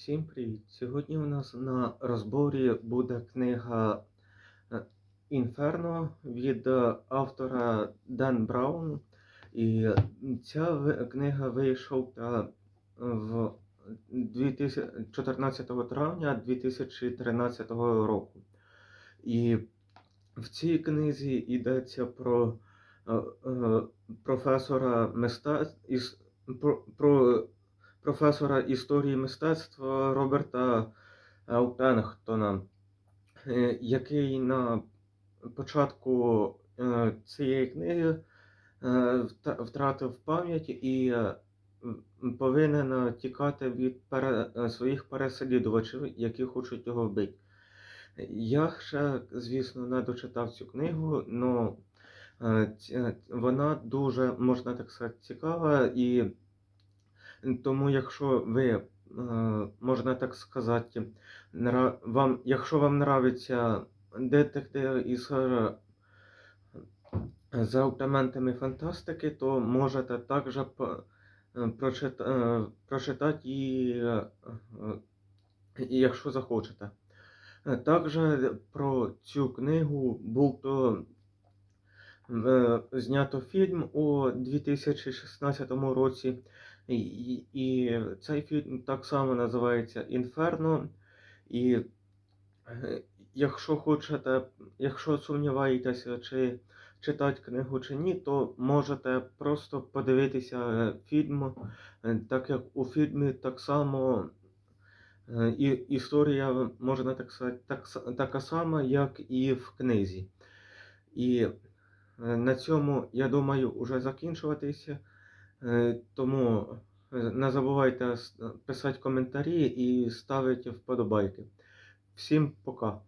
Всім привіт! Сьогодні у нас на розборі буде книга е, Інферно від е, автора Ден Браун. І ця книга вийшла в 14 травня 2013 року. І в цій книзі йдеться про е, е, професора мистецтв про професора історії мистецтва Роберта Елтенгтона, е, який на початку е, цієї книги е, втратив пам'ять і е, повинен е, тікати від е, своїх переслідувачів, які хочуть його вбити. Я ще, звісно, не дочитав цю книгу, але вона дуже, можна так сказати, цікава, і тому, якщо ви, е, можна так сказати, вам, якщо вам нравиться детектив із е, з елементами фантастики, то можете також е, прочита- прочитати і, і якщо захочете. Також про цю книгу був то знято фільм у 2016 році, і, і цей фільм так само називається Інферно. І е, якщо хочете, якщо сумніваєтеся, чи читати книгу чи ні, то можете просто подивитися фільм, е, так як у фільмі так само е, і історія, можна так сказати, так, така сама, як і в книзі. І на цьому, я думаю, вже закінчуватися. Е, Тому е, не забувайте писати коментарі і ставити вподобайки. Всім пока!